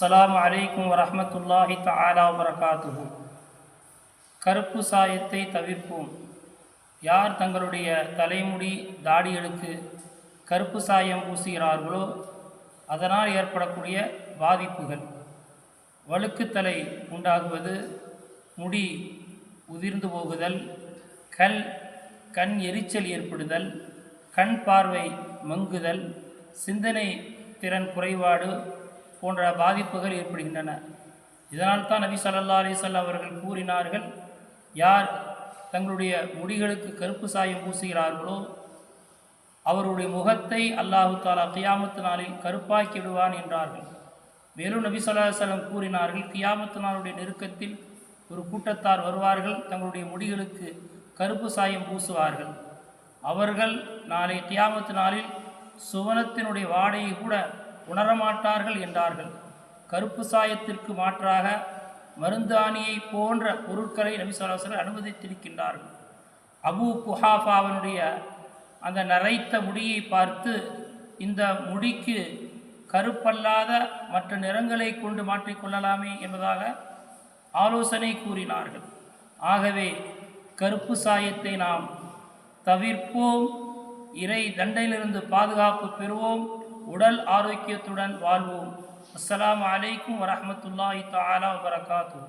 அஸ்லாம் வலைக்கம் வரமத்துல்லாஹி தாலா வபரகாத்துஹு. கருப்பு சாயத்தை தவிர்ப்போம். யார் தங்களுடைய தலைமுடி தாடிகளுக்கு கருப்பு சாயம் பூசுகிறார்களோ அதனால் ஏற்படக்கூடிய பாதிப்புகள். வழுக்குத்தலை உண்டாகுவது முடி உதிர்ந்து போகுதல் கல் கண் எரிச்சல் ஏற்படுதல் கண் பார்வை மங்குதல் சிந்தனை திறன் குறைபாடு போன்ற பாதிப்புகள் ஏற்படுகின்றன. இதனால் தான் நபி சல்லா அலைஹி அவர்கள் கூறினார்கள் யார் தங்களுடைய முடிகளுக்கு கருப்பு சாயம் பூசுகிறார்களோ அவருடைய முகத்தை அல்லாஹு தாலா கியாமத்து நாளில் கருப்பாக்கி விடுவான் என்றார்கள். மேலும் நபி சொல்லா சலம் கூறினார்கள் கியாமத்து நாளுடைய நெருக்கத்தில் ஒரு கூட்டத்தார் வருவார்கள் தங்களுடைய முடிகளுக்கு கருப்பு சாயம் பூசுவார்கள். அவர்கள் நாளை கியாமத்து நாளில் சுவனத்தினுடைய வாடையை கூட உணரமாட்டார்கள் என்றார்கள். கருப்பு சாயத்திற்கு மாற்றாக மருந்தாணியை போன்ற பொருட்களை நபி ஸல்லல்லாஹு அனுமதித்திருக்கின்றார்கள். அபு குஹாஃபாவனுடைய அந்த நரைத்த முடியை பார்த்து இந்த முடிக்கு கருப்பல்லாத மற்ற நிறங்களை கொண்டு மாற்றிக்கொள்ளலாமே என்பதாக ஆலோசனை கூறினார்கள். ஆகவே கருப்பு சாயத்தை நாம் தவிர்ப்போம் இறை தண்டையிலிருந்து பாதுகாப்பு பெறுவோம் உடல் ஆரோக்கியத்துடன் வாழ்வோம். அஸ்லாம் அலைக்கும் வரமத்துல்லாஹி தாலா வபரகாத்துஹு.